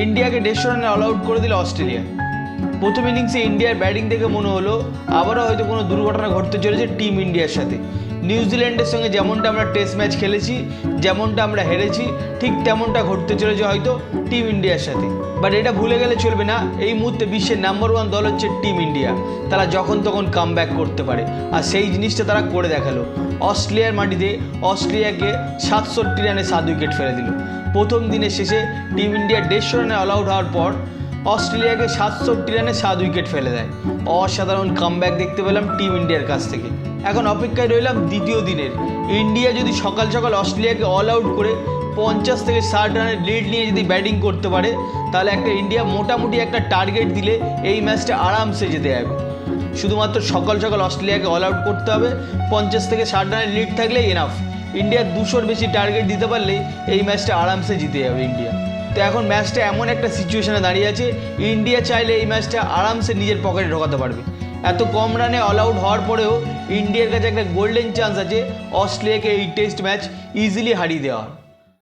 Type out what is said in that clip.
ইন্ডিয়াকে দেড়শো রানে অল আউট করে দিল অস্ট্রেলিয়া। প্রথম ইনিংসে ইন্ডিয়ার ব্যাটিং দেখে মনে হলো, আবারও হয়তো কোনো দুর্ঘটনা ঘটতে চলেছে টিম ইন্ডিয়ার সাথে। নিউজিল্যান্ডের সঙ্গে যেমনটা আমরা টেস্ট ম্যাচ খেলেছি, যেমনটা আমরা হেরেছি, ঠিক তেমনটা ঘটতে চলেছে হয়তো টিম ইন্ডিয়ার সাথে। বাট এটা ভুলে গেলে চলবে না, এই মুহূর্তে বিশ্বের নাম্বার ওয়ান দল হচ্ছে টিম ইন্ডিয়া তারা যখন তখন কাম করতে পারে। আর সেই জিনিসটা তারা করে দেখাল। অস্ট্রেলিয়ার মাটিতে অস্ট্রেলিয়াকে সাতষট্টি রানে সাত উইকেট ফেলে দিল। প্রথম দিনের শেষে টিম ইন্ডিয়া দেড়শো রানে অল আউট হওয়ার পর অস্ট্রেলিয়াকে সাতষট্টি রানে সাত উইকেট ফেলে দেয়। অসাধারণ কামব্যাক দেখতে পেলাম টিম ইন্ডিয়ার কাছ থেকে। এখন অপেক্ষায় রইলাম দ্বিতীয় দিনের। ইন্ডিয়া যদি সকাল সকাল অস্ট্রেলিয়াকে অল আউট করে পঞ্চাশ থেকে ষাট রানের লিড নিয়ে যদি ব্যাটিং করতে পারে, তাহলে একটা ইন্ডিয়া মোটামুটি একটা টার্গেট দিলে এই ম্যাচটা আরামসে যেতে যাবে শুধুমাত্র সকাল সকাল অস্ট্রেলিয়াকে অল আউট করতে হবে, পঞ্চাশ থেকে ষাট রানের লিড থাকলে এনাফ ইন্ডিয়ার দুশোর বেশি টার্গেট দিতে পারলে এই ম্যাচটা আরামসে জিতে যাবে ইন্ডিয়া তো এখন ম্যাচটা এমন একটা সিচুয়েশনে দাঁড়িয়ে আছে, ইন্ডিয়া চাইলে এই ম্যাচটা আরামসে নিজের পকেটে ঢোকাতে পারবে। এত কম রানে অল আউট হওয়ার পরেও ইন্ডিয়ার কাছে একটা গোল্ডেন চান্স আছে, অস্ট্রেলিয়াকে এই টেস্ট ম্যাচ ইজিলি হারিয়ে দেওয়ার